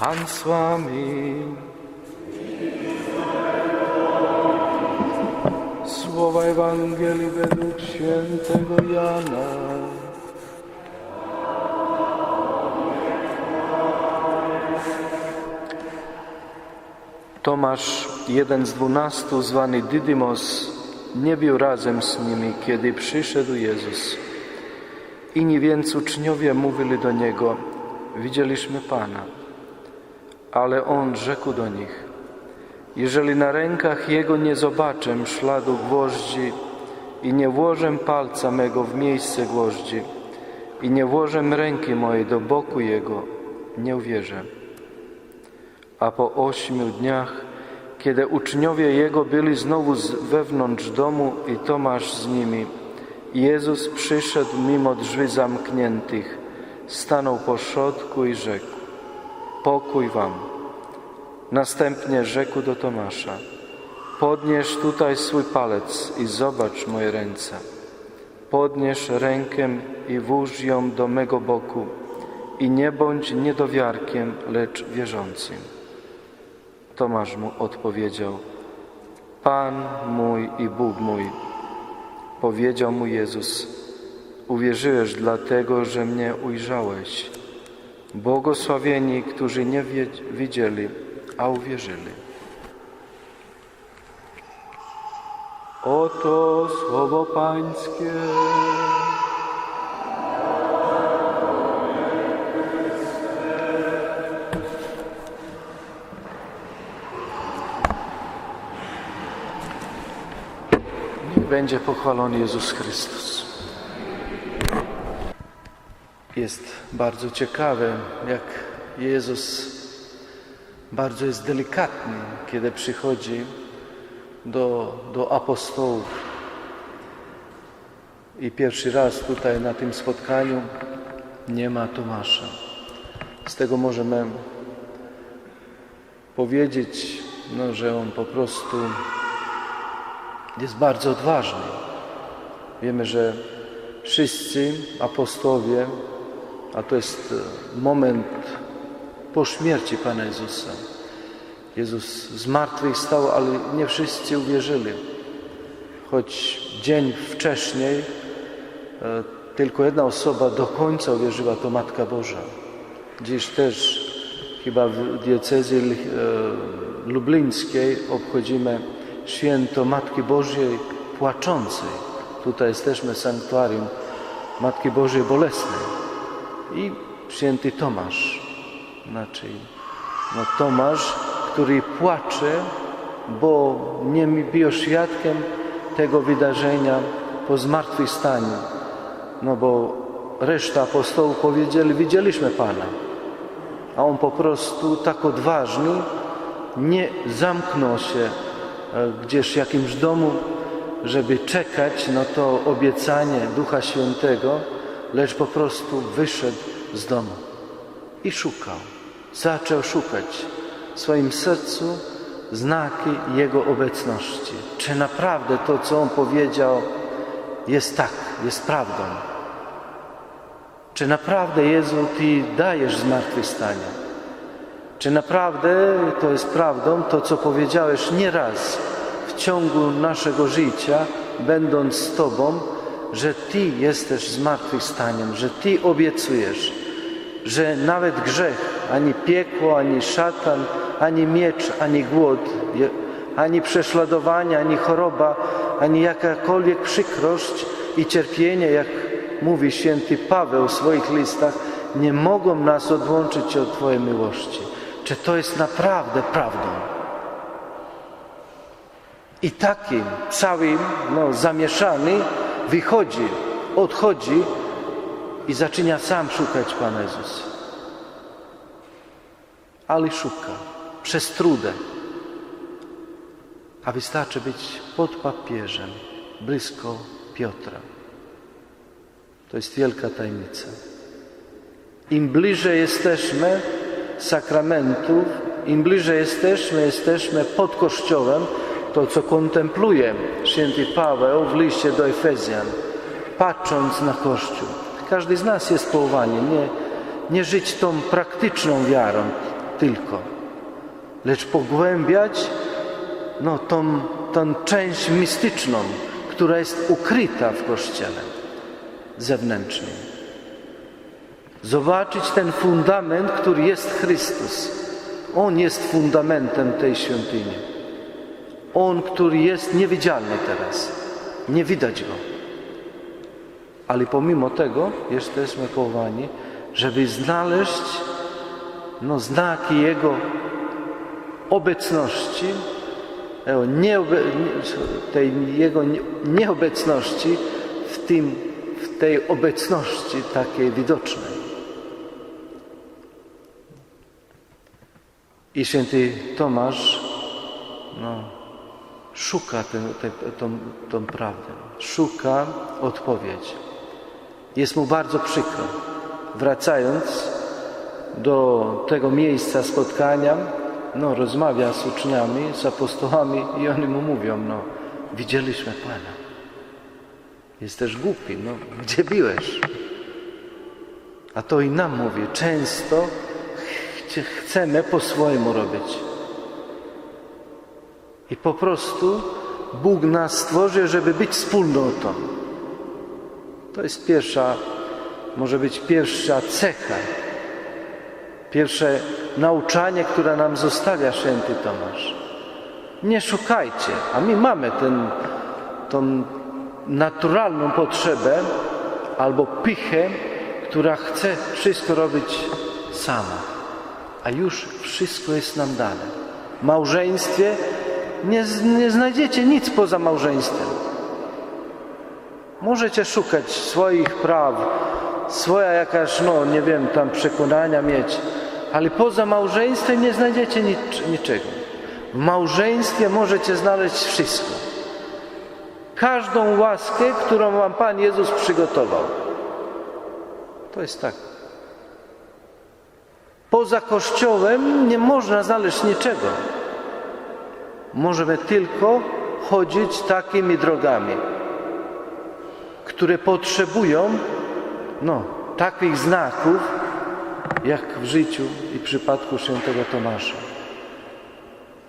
Pan z wami. Słowa Ewangelii według świętego Jana. Tomasz, jeden z dwunastu, zwany Dydymos, nie był razem z nimi, kiedy przyszedł Jezus. Inni więc uczniowie mówili do Niego, widzieliśmy Pana. Ale On rzekł do nich, jeżeli na rękach Jego nie zobaczę śladu gwoździ i nie włożę palca mego w miejsce gwoździ i nie włożę ręki mojej do boku Jego, nie uwierzę. A po ośmiu dniach, kiedy uczniowie Jego byli znowu wewnątrz domu i Tomasz z nimi, Jezus przyszedł mimo drzwi zamkniętych, stanął po środku i rzekł, pokój wam. Następnie rzekł do Tomasza, podnieś tutaj swój palec i zobacz moje ręce. Podnieś rękę i włóż ją do mego boku i nie bądź niedowiarkiem, lecz wierzącym. Tomasz mu odpowiedział, Pan mój i Bóg mój. Powiedział mu Jezus, uwierzyłeś dlatego, że mnie ujrzałeś. Błogosławieni, którzy nie widzieli, a uwierzyli. Oto słowo Pańskie. Będzie pochwalony Jezus Chrystus. Jest bardzo ciekawe, jak Jezus bardzo jest delikatny, kiedy przychodzi do, do apostołów. I pierwszy raz tutaj na tym spotkaniu nie ma Tomasza. Z tego możemy powiedzieć, no, że on po prostu jest bardzo odważny. Wiemy, że wszyscy apostołowie, a to jest e, moment po śmierci Pana Jezusa. Jezus z martwych stał, ale nie wszyscy uwierzyli. Choć dzień wcześniej e, tylko jedna osoba do końca uwierzyła, to Matka Boża. Dziś też chyba w diecezji e, lublińskiej obchodzimy święto Matki Bożej Płaczącej. Tutaj jesteśmy sanktuarium Matki Bożej Bolesnej. I święty Tomasz, znaczy no Tomasz, który płacze, bo nie był świadkiem tego wydarzenia po zmartwychwstaniu. No bo reszta apostołów powiedzieli, widzieliśmy Pana. A on po prostu tak odważny nie zamknął się e, gdzieś w jakimś domu, żeby czekać na to obiecanie Ducha Świętego, lecz po prostu wyszedł z domu i szukał. Zaczął szukać w swoim sercu znaki Jego obecności. Czy naprawdę to, co On powiedział, jest tak, jest prawdą? Czy naprawdę, Jezu, Ty dajesz zmartwychwstanie? Czy naprawdę to jest prawdą, to co powiedziałeś nieraz w ciągu naszego życia, będąc z Tobą, że Ty jesteś zmartwychwstaniem, że Ty obiecujesz, że nawet grzech, ani piekło, ani szatan, ani miecz, ani głód, ani prześladowanie, ani choroba, ani jakakolwiek przykrość i cierpienie, jak mówi święty Paweł w swoich listach, nie mogą nas odłączyć od Twojej miłości. Czy to jest naprawdę prawdą? I takim całym no, zamieszany wychodzi, odchodzi i zaczyna sam szukać Pana Jezusa. Ale szuka przez trudę. A wystarczy być pod papieżem, blisko Piotra. To jest wielka tajemnica. Im bliżej jesteśmy sakramentów, im bliżej jesteśmy, jesteśmy pod Kościołem, to co kontempluje święty Paweł w liście do Efezjan, patrząc na Kościół. Każdy z nas jest powołany, nie, nie żyć tą praktyczną wiarą, tylko, lecz pogłębiać no, tą, tą część mistyczną, która jest ukryta w Kościele zewnętrznym. Zobaczyć ten fundament, który jest Chrystus. On jest fundamentem tej świątyni. On, który jest niewidzialny teraz. Nie widać go. Ale pomimo tego jesteśmy powołani, żeby znaleźć no, znaki Jego obecności, e, tej Jego nie- nieobecności w, tym, w tej obecności takiej widocznej. I święty Tomasz no, szuka tę, tę, tą, tą prawdę, szuka odpowiedzi. Jest mu bardzo przykro. Wracając do tego miejsca spotkania, no, rozmawia z uczniami, z apostołami i oni mu mówią, no, widzieliśmy Pana. Jesteś głupi, no, gdzie byłeś? A to i nam mówi, często chcemy po swojemu robić. I po prostu Bóg nas stworzył, żeby być wspólnotą. To jest pierwsza, może być pierwsza cecha, pierwsze nauczanie, które nam zostawia święty Tomasz. Nie szukajcie, a my mamy ten, tą naturalną potrzebę albo pychę, która chce wszystko robić sama, a już wszystko jest nam dane. W małżeństwie nie, nie znajdziecie nic poza małżeństwem. Możecie szukać swoich praw, swoja jakaś, no nie wiem, tam przekonania mieć, ale poza małżeństwem nie znajdziecie nic, niczego. W małżeństwie możecie znaleźć wszystko. Każdą łaskę, którą wam Pan Jezus przygotował. To jest tak. Poza Kościołem nie można znaleźć niczego. Możemy tylko chodzić takimi drogami, które potrzebują no, takich znaków, jak w życiu i przypadku świętego Tomasza.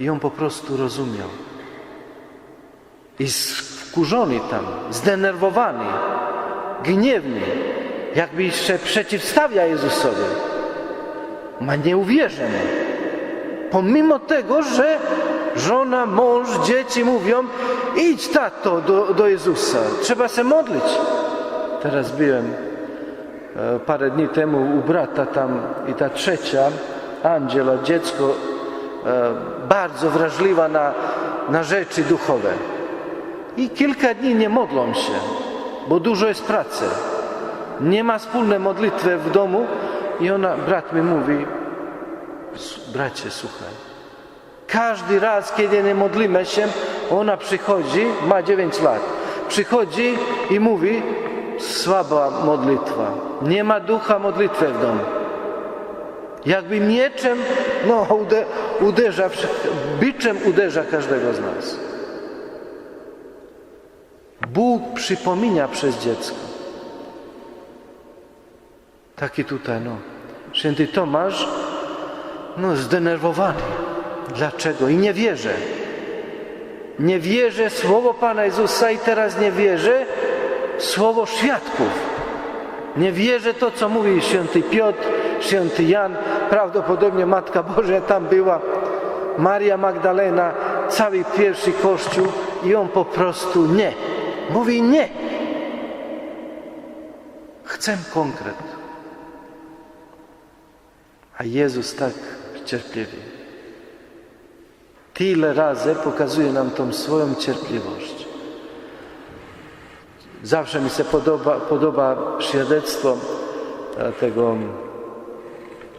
I on po prostu rozumiał. I wkurzony tam, zdenerwowany, gniewny, jakby się przeciwstawia Jezusowi. Ma nie uwierzę. Pomimo tego, że żona, mąż, dzieci mówią idź tato do, do Jezusa, trzeba się modlić. Teraz byłem e, parę dni temu u brata tam i ta trzecia, Angela, dziecko, e, bardzo wrażliwa na, na rzeczy duchowe. I kilka dni nie modlą się, bo dużo jest pracy. Nie ma wspólnej modlitwy w domu i ona, brat mi mówi, "S- bracie, słuchaj, każdy raz, kiedy nie modlimy się, ona przychodzi, ma 9 lat, przychodzi i mówi, słaba modlitwa, nie ma ducha modlitwy w domu. Jakby mieczem, no, ude, uderza, biczem uderza każdego z nas. Bóg przypomina przez dziecko. Taki tutaj, no. Święty Tomasz, no, zdenerwowany. Dlaczego? I nie wierzę. Nie wierzę słowo Pana Jezusa i teraz nie wierzę słowo świadków. Nie wierzę to, co mówi święty Piotr, święty Jan, prawdopodobnie Matka Boża tam była, Maria Magdalena, cały pierwszy Kościół i on po prostu nie. Mówi nie. Chcę konkret. A Jezus tak cierpliwie. Tyle razy pokazuje nam tą swoją cierpliwość. Zawsze mi się podoba, podoba świadectwo e, tego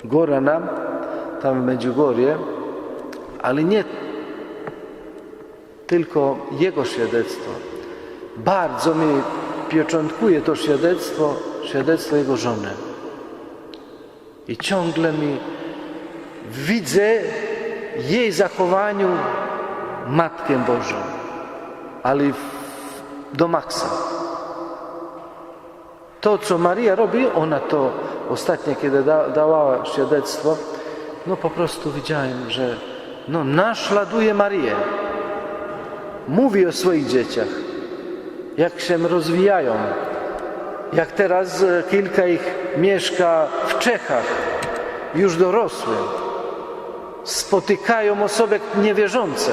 Gorana, tam w Medjugorje, ale nie tylko jego świadectwo. Bardzo mi pieczątkuje to świadectwo, świadectwo jego żony. I ciągle mi widzę jej zachowaniu Matkę Bożą, ale do maksa. To, co Maria robi, ona to ostatnio, kiedy da, dała świadectwo, no po prostu widziałem, że no naśladuje Marię. Mówi o swoich dzieciach, jak się rozwijają. Jak teraz e, kilka ich mieszka w Czechach, już dorosłe. Spotykają osoby niewierzące.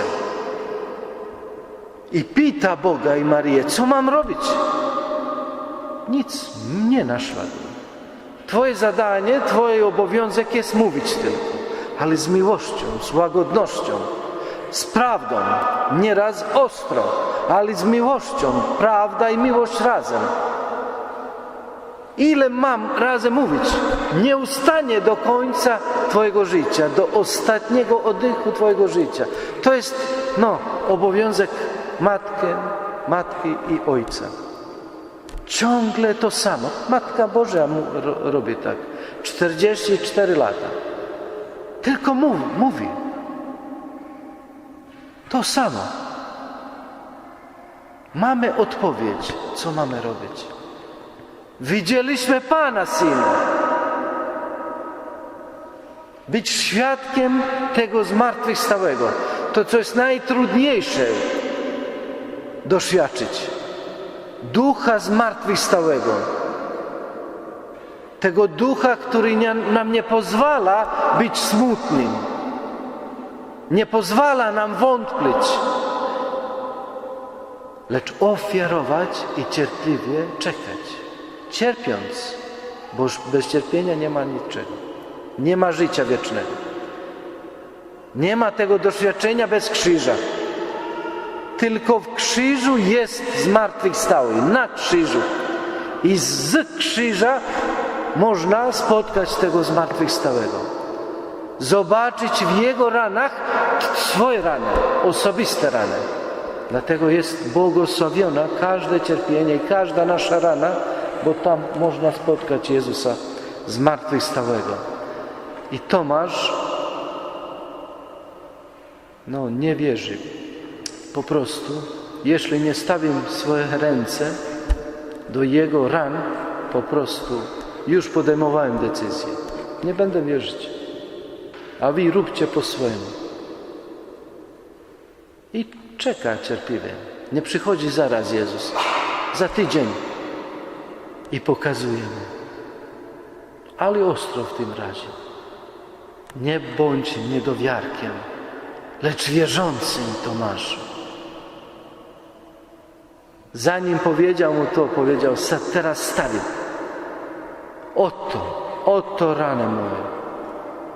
I pyta Boga i Marię, co mam robić? Nic, nie naśladuj. Twoje zadanie, Twój obowiązek jest mówić tylko, ale z miłością, z łagodnością, z prawdą, nieraz ostro, ale z miłością, prawda i miłość razem. Ile mam razy mówić? Nie ustanie do końca Twojego życia, do ostatniego oddechu Twojego życia. To jest, no, obowiązek matki, matki i ojca. Ciągle to samo. Matka Boża mu ro, robi tak. 44 lata. Tylko mówi, mówi. To samo. Mamy odpowiedź, co mamy robić. Widzieliśmy Pana Syna. Być świadkiem tego zmartwychwstałego. To, co jest najtrudniejsze doświadczyć. Ducha zmartwychwstałego. Tego ducha, który nam nie pozwala być smutnym. Nie pozwala nam wątplić. Lecz ofiarować i cierpliwie czekać. Cierpiąc, bo już bez cierpienia nie ma niczego. Nie ma życia wiecznego. Nie ma tego doświadczenia bez krzyża. Tylko w krzyżu jest zmartwychwstały, na krzyżu. I z krzyża można spotkać tego zmartwychwstałego. Zobaczyć w jego ranach swoje rany, osobiste rany. Dlatego jest błogosławiona każde cierpienie i każda nasza rana, bo tam można spotkać Jezusa zmartwychwstałego. I Tomasz no, nie wierzy. Po prostu, jeśli nie stawię swoje ręce do Jego ran, po prostu już podejmowałem decyzję. Nie będę wierzyć. A wy róbcie po swojemu. I czeka cierpliwie. Nie przychodzi zaraz Jezus. Za tydzień. I pokazuje mu. Ale ostro w tym razie. Nie bądź niedowiarkiem, lecz wierzącym Tomaszu. Zanim powiedział mu to, powiedział, teraz stary, oto, oto rany moje.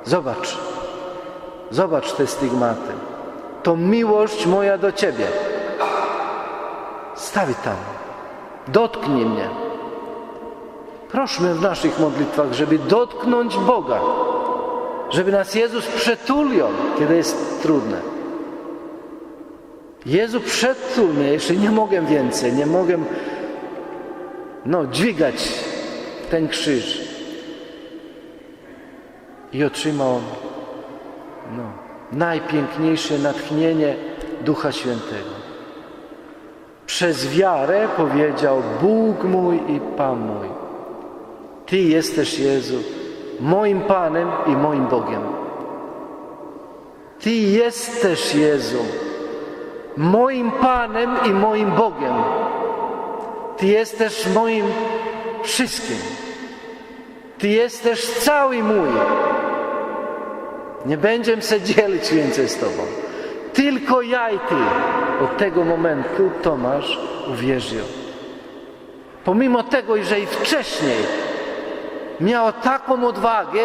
Zobacz, zobacz te stygmaty. To miłość moja do Ciebie. Stawi tam, dotknij mnie. Prośmy w naszych modlitwach, żeby dotknąć Boga, żeby nas Jezus przetulił, kiedy jest trudne. Jezu, przetul mnie, jeszcze nie mogę więcej, nie mogę no, dźwigać ten krzyż. I otrzymał no, najpiękniejsze natchnienie Ducha Świętego. Przez wiarę powiedział Bóg mój i Pan mój. Ty jesteś Jezu, moim Panem i moim Bogiem. Ty jesteś Jezu, moim Panem i moim Bogiem. Ty jesteś moim wszystkim. Ty jesteś cały mój. Nie będziemy się dzielić więcej z Tobą. Tylko ja i Ty. Od tego momentu Tomasz uwierzył. Pomimo tego, że i wcześniej miał taką odwagę,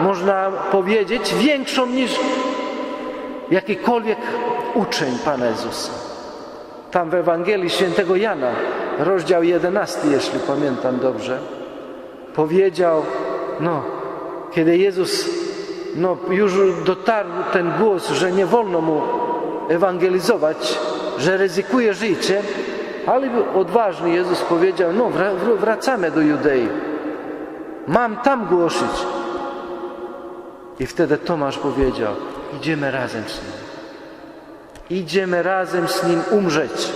można powiedzieć, większą niż jakikolwiek uczeń Pana Jezusa. Tam w Ewangelii Świętego Jana, rozdział 11, jeśli pamiętam dobrze, powiedział, no, kiedy Jezus, no, już dotarł ten głos, że nie wolno mu ewangelizować, że ryzykuje życie, ale odważny Jezus powiedział, no, wracamy do Judei. Mam tam głosić. I wtedy Tomasz powiedział, idziemy razem z Nim. Idziemy razem z Nim umrzeć.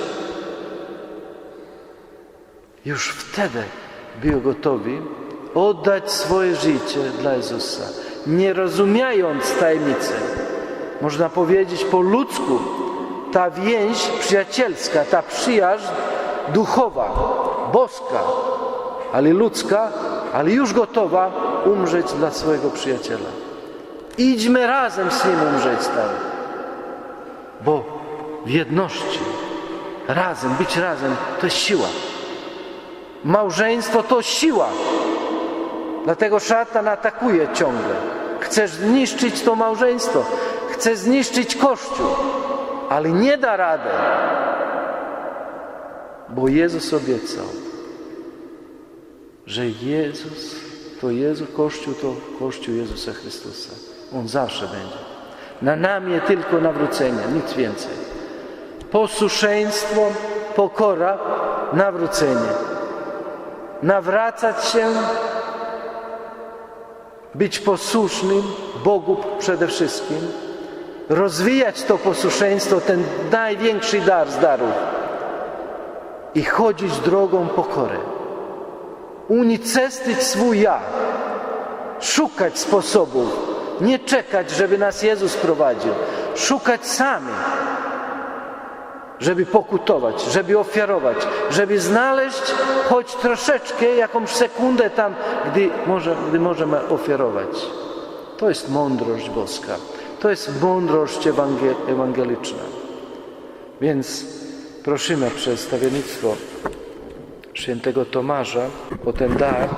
Już wtedy był gotowy oddać swoje życie dla Jezusa. nie rozumiejąc tajemnicy. Można powiedzieć po ludzku, ta więź przyjacielska, ta przyjaźń duchowa, boska, ale ludzka, ale już gotowa umrzeć dla swojego przyjaciela. Idźmy razem z nim umrzeć tam, bo w jedności, razem, być razem to jest siła. Małżeństwo to siła. Dlatego szatan atakuje ciągle. Chce zniszczyć to małżeństwo, chce zniszczyć Kościół, ale nie da rady, bo Jezus obiecał, że Jezus to Jezus, Kościół to Kościół Jezusa Chrystusa. On zawsze będzie. Na nami tylko nawrócenie, nic więcej. Posłuszeństwo, pokora, nawrócenie. Nawracać się, być posłusznym Bogu przede wszystkim, rozwijać to posłuszeństwo, ten największy dar z darów i chodzić drogą pokory. Unicestwić swój ja, szukać sposobów, nie czekać, żeby nas Jezus prowadził, szukać sami, żeby pokutować, żeby ofiarować, żeby znaleźć choć troszeczkę, jakąś sekundę tam, gdy, może, gdy możemy ofiarować. To jest mądrość boska, to jest mądrość ewangel ewangeliczna. Więc prosimy przez stawiennictwo świętego Tomasza o ten dar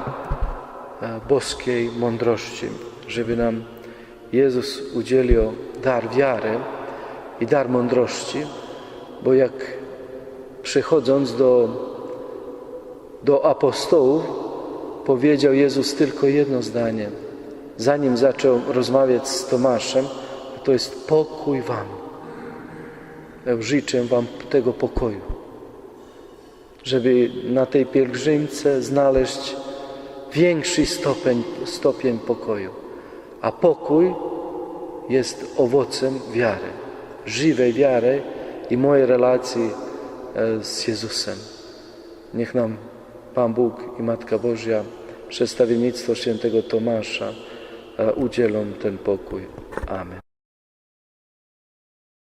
e, boskiej mądrości, żeby nam Jezus udzielił dar wiary i dar mądrości, bo jak przychodząc do, do apostołów, powiedział Jezus tylko jedno zdanie. Zanim zaczął rozmawiać z Tomaszem, to jest pokój wam. Życzę wam tego pokoju, żeby na tej pielgrzymce znaleźć większy stopień, stopień pokoju. A pokój jest owocem wiary, żywej wiary i mojej relacji e, z Jezusem. Niech nam Pan Bóg i Matka Boża przez stawiennictwo świętego Tomasza e, udzielą ten pokój. Amen.